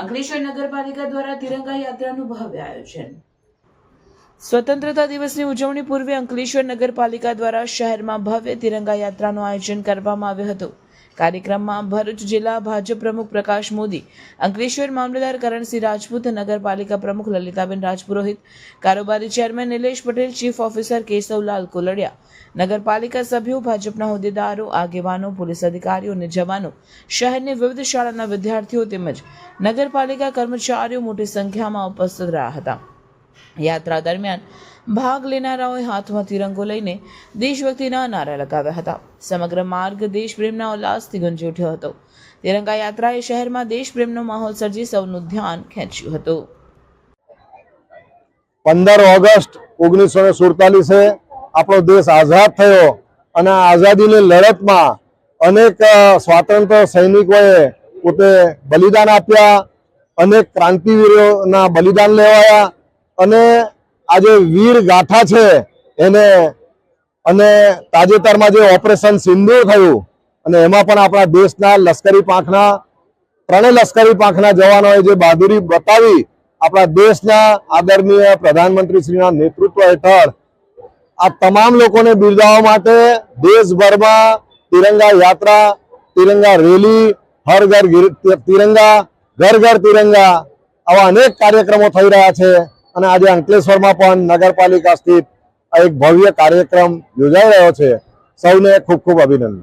અંકલેશ્વર નગરપાલિકા દ્વારા તિરંગા યાત્રાનું ભવ્ય આયોજન. સ્વતંત્રતા દિવસની ઉજવણી પૂર્વે અંકલેશ્વર નગરપાલિકા દ્વારા શહેરમાં ભવ્ય તિરંગા યાત્રાનું આયોજન કરવામાં આવ્યું હતું. કાર્યક્રમમાં ભરૂચ જિલ્લા ભાજપ પ્રમુખ પ્રકાશ મોદી, અંકલેશ્વર મામલતદાર કરણસિંહ રાજપૂત, નગરપાલિકા પ્રમુખ લલિતાબેન રાજપુરોહિત, કારોબારી chairman Nilesh Patel, chief officer Keshavlal Koldiya, નગરપાલિકા સભ્યો, ભાજપના હોદ્દેદારો, આગેવાનો, પોલીસ અધિકારીઓ અને જવાનો, શહેરની વિવિધ શાળાના વિદ્યાર્થીઓ તેમજ નગરપાલિકા કર્મચારીઓ મોટી સંખ્યામાં ઉપસ્થિત રહ્યા હતા. યાત્રા દરમિયાન ભાગ લેનારાઓએ હાથમાં તિરંગો લઈને દેશભક્તિના નારા લગાવ્યા હતા. સમગ્ર માર્ગ દેશપ્રેમના ઉલ્લાસથી ગુંજી ઉઠ્યો હતો. તિરંગા યાત્રાએ શહેરમાં દેશપ્રેમનો માહોલ સર્જી સૌનું ધ્યાન ખેંચ્યું હતું. પંદર ઓગસ્ટ ઓગણીસો ને સુડતાલીસે આપણો દેશ આઝાદ થયો અને આઝાદીની લડતમાં અનેક સ્વાતંત્ર્ય સૈનિકોએ પોતે બલિદાન આપ્યા, અનેક ક્રાંતિવીરોના બલિદાન લેવાયા અને આ જે વીર ગાથા છે એને, અને તાજેતરમાં જે ઓપરેશન સિંધુ થયું, અને એમાં પણ આપણા દેશના લશ્કરી પાંખના, ત્રણેય લશ્કરી પાંખના જવાનોએ જે બહાદુરી બતાવી, આપણા દેશના આદરણીય પ્રધાનમંત્રી શ્રીના નેતૃત્વ હેઠળ, આ તમામ લોકોને બિરદાવવા માટે દેશભરમાં તિરંગા યાત્રા, તિરંગા રેલી, હર ઘર તિરંગા, ઘર ઘર તિરંગા, આવા અનેક કાર્યક્રમો થઈ રહ્યા છે. અને આજે અંકલેશ્વરમાં પણ નગરપાલિકા સ્થિત એક ભવ્ય કાર્યક્રમ યોજાઈ રહ્યો છે. સૌને ખૂબ ખૂબ અભિનંદન.